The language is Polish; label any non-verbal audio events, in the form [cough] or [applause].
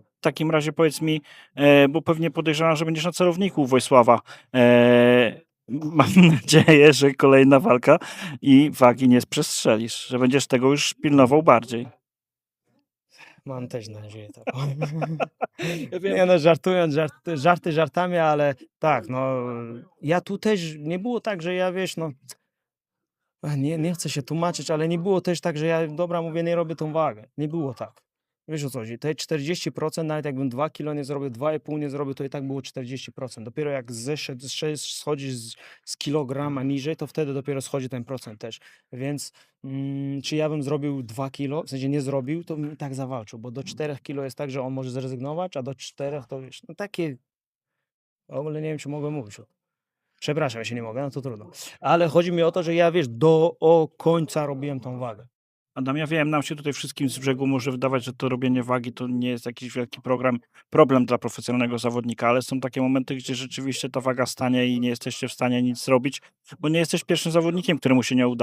W takim razie powiedz mi, e, bo pewnie podejrzewam, że będziesz na celowniku Wojsława. E, mam [laughs] nadzieję, że kolejna walka i wagi nie przestrzelisz, że będziesz tego już pilnował bardziej. Mam też nadzieję. Ja wiem. [laughs] [laughs] Nie no, żartując, żarty, żarty żartami, ale tak, no ja tu też nie było tak, że ja wiesz, no nie, nie chcę się tłumaczyć, ale nie było też tak, że ja dobra mówię, nie robię tą wagę. Nie było tak. Wiesz o co chodzi? Te 40%, nawet jakbym 2 kilo nie zrobił, 2,5 nie zrobił, to i tak było 40%. Dopiero jak zeszedł, zeszedł schodzi z, z kilograma niżej, to wtedy dopiero schodzi ten procent też. Więc mm, czy ja bym zrobił 2 kilo, w sensie nie zrobił, to bym i tak zawalczył, bo do 4 kilo jest tak, że on może zrezygnować, a do 4 to wiesz, no takie, w ogóle nie wiem, czy mogę mówić o. Przepraszam, ja się nie mogę, no to trudno. Ale chodzi mi o to, że ja wiesz, do o końca robiłem tą wagę. Adam, ja wiem, nam się tutaj wszystkim z brzegu może wydawać, że to robienie wagi to nie jest jakiś wielki program, problem dla profesjonalnego zawodnika, ale są takie momenty, gdzie rzeczywiście ta waga stanie i nie jesteście w stanie nic zrobić, bo nie jesteś pierwszym zawodnikiem, któremu się nie uda.